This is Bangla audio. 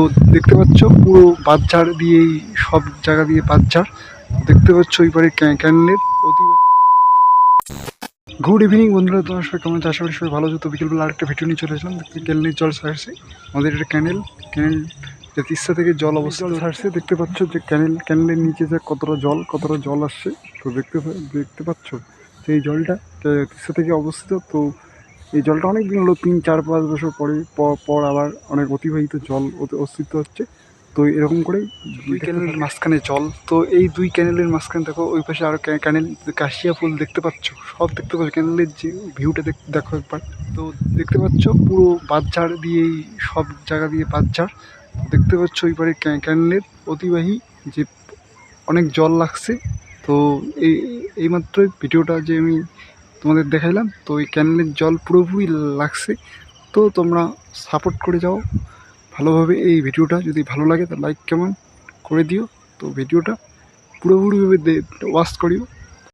তো দেখতে পাচ্ছ পুরো বাঁধঝাড় দিয়েই সব জায়গা দিয়ে বাঁধঝাড়। দেখতে পাচ্ছ ওই পারে ক্যানেলের অতি গুড ইভিনিং বন্ধুরা তোমার সবাই কেমন আছো? আশা করি সবাই ভালো আছো। তো বিকেলবেলা আরেকটা ভিডিও নিয়ে চলে এসলাম দেখতে ক্যানেলের জল ছাড়ছে আমাদের এটা ক্যানেল। ক্যানেল তিস্তা থেকে জল অবস্থা ছাড়ছে দেখতে পাচ্ছ যে ক্যানেল ক্যানেলের নিচে যে কতটা জল কতটা জল আসছে। তো দেখতে দেখতে পাচ্ছ যে এই জলটা তিস্তা থেকে অবস্থিত। তো এই জলটা অনেক দিন হলো তিন চার পাঁচ বছর পরে পর- আবার অনেক অতিবাহিত জল অস্তিত্ব হচ্ছে। তো এরকম করেই দুই ক্যানেলের মাঝখানে জল তো এই দুই ক্যানেলের মাঝখানে দেখো ওই পাশে আরও ক্যা- ক্যানেল কাশিয়া ফুল দেখতে পাচ্ছ? সব দেখতে পাচ্ছ ক্যানেলের যে ভিউটা দেখো একবার। তো দেখতে পাচ্ছ পুরো বাঁধঝাড় দিয়েই সব জায়গা দিয়ে বাঁধঝাড়। দেখতে পাচ্ছ ওই পারে ক্যা- ক্যানেলের অতিবাহী যে অনেক জল লাগছে। তো এই এইমাত্রই ভিডিওটা যে আমি তোমাদের দেখাইলাম। তো ওই ক্যানেলের জল পুরোপুরি লাগছে। তো তোমরা সাপোর্ট করে যাও। ভালোভাবে এই ভিডিওটা যদি ভালো লাগে, তা লাইক কেমন করে দিও। তো ভিডিওটা পুরোপুরিভাবে ওয়াশ করিও।